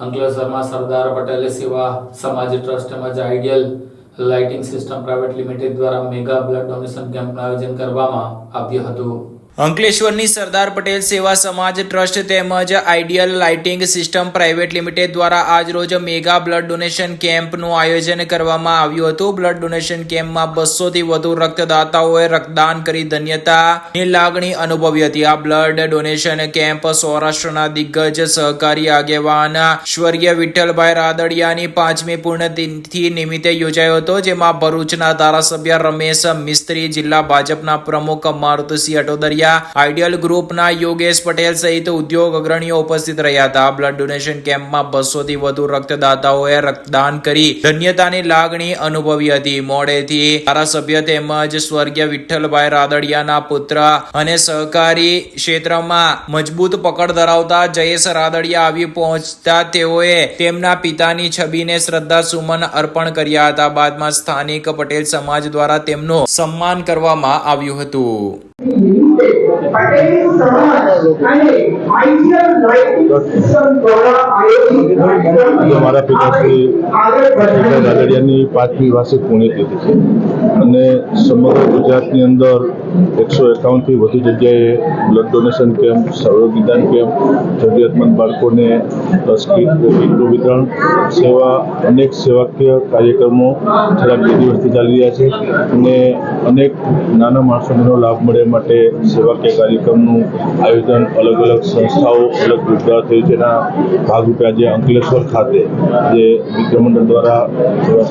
અંકલેશ્વરમાં સરદાર પટેલ સેવા સમાજ ટ્રસ્ટ તેમજ ideal lighting system private limited દ્વારા મેગા બ્લડ ડોનેશન કેમ્પનું આયોજન કરવામાં આવ્યું હતું. અંકલેશ્વરની સરદાર પટેલ સેવા સમાજ ટ્રસ્ટ તેમજ ideal lighting system private limited દ્વારા આજરોજ મેગા બ્લડ ડોનેશન કેમ્પનું આયોજન કરવામાં આવ્યું હતું. બ્લડ ડોનેશન કેમ્પમાં બસોથી વધુ રક્તદાતાઓએ રક્તદાન કરી ધન્યતાની લાગણી અનુભવી હતી. આ બ્લડ ડોનેશન કેમ્પ સૌરાષ્ટ્રના દિગ્ગજ સહકારી આગેવાન સ્વર્ગીય વિઠ્ઠલભાઈ રાદડિયાની પાંચમી પુણ્યતિથિ નિમિત્તે યોજાયો હતો, જેમાં ભરૂચના ધારાસભ્ય રમેશ મિસ્ત્રી, જિલ્લા ભાજપના પ્રમુખ મારુતસિંહ અટોદરિયા આઈડિયલ ગ્રુપના યોગેશ પટેલ સહિત ઉદ્યોગ અગ્રણીઓ ઉપસ્થિત રહ્યા હતા. બ્લડ ડોનેશન કેમ્પમાં બસોથી વધુ રક્તદાતાઓએ રક્તદાન કરી ધન્યતાની લાગણી અનુભવી હતી. મોડેથી ધારાસભ્ય તેમજ સ્વર્ગીય વિઠ્ઠલભાઈ રાદડિયાના પુત્ર અને સહકારી ક્ષેત્રમાં મજબૂત પકડ ધરાવતા જયેશ રાદડિયા આવી પહોંચતા તેઓએ તેમના પિતાની છબીને શ્રદ્ધા સુમન અર્પણ કર્યા હતા. બાદમાં સ્થાનિક પટેલ સમાજ દ્વારા તેમનું સન્માન કરવામાં આવ્યું હતું. પટેલ સમાજ અને આઈડિયલ લાઇટિંગ સિસ્ટમ દ્વારા આયોજિત આજે મારા પિતાશ્રી રાદડિયાની પાંચમી વાર્ષિક પુણ્યતિથિ છે. અને સમગ્ર ગુજરાતની અંદર એકસો એકાવનથી વધુ જગ્યાએ બ્લડ ડોનેશન કેમ્પ સર્વનિદાન કેમ્પ જરૂરિયાતમંદ બાળકોને કીટ કીટનું વિતરણ, સેવા, અનેક સેવાકીય કાર્યક્રમો છેલ્લા બે દિવસથી ચાલી રહ્યા છે. અને અનેક નાના માણસોને લાભ મળે માટે સેવાકીય કાર્યક્રમનું આયોજન અલગ અલગ સંસ્થાઓ, અલગ દ્વારા થયું જેના ભાગરૂપે આજે અંકલેશ્વર ખાતે જે મિત્રમંડળ દ્વારા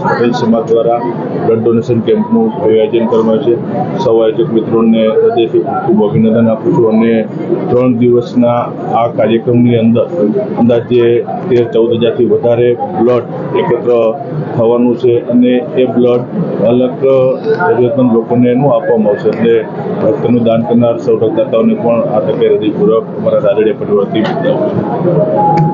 પટેલ સમાજ દ્વારા બ્લડ ડોનેશન કેમ્પનું આયોજન કરવામાં છે. સૌ આયોજક મિત્રોને હૃદયથી ખૂબ અભિનંદન આપું છું અને ત્રણ દિવસના આ કાર્યક્રમની અંદર અંદાજે તેર ચૌદ હજારથી વધારે બ્લડ એકત્ર થવાનું છે અને એ બ્લડ અલગ જરૂરિયાતમંદ લોકોને એનું આપવામાં આવશે. એટલે રક્તનું દાન કરનાર સૌ રક્તદાતાઓને પણ આ તકે હૃદયપૂર્વક અમારા રાદડિયા પરિવારથી છું.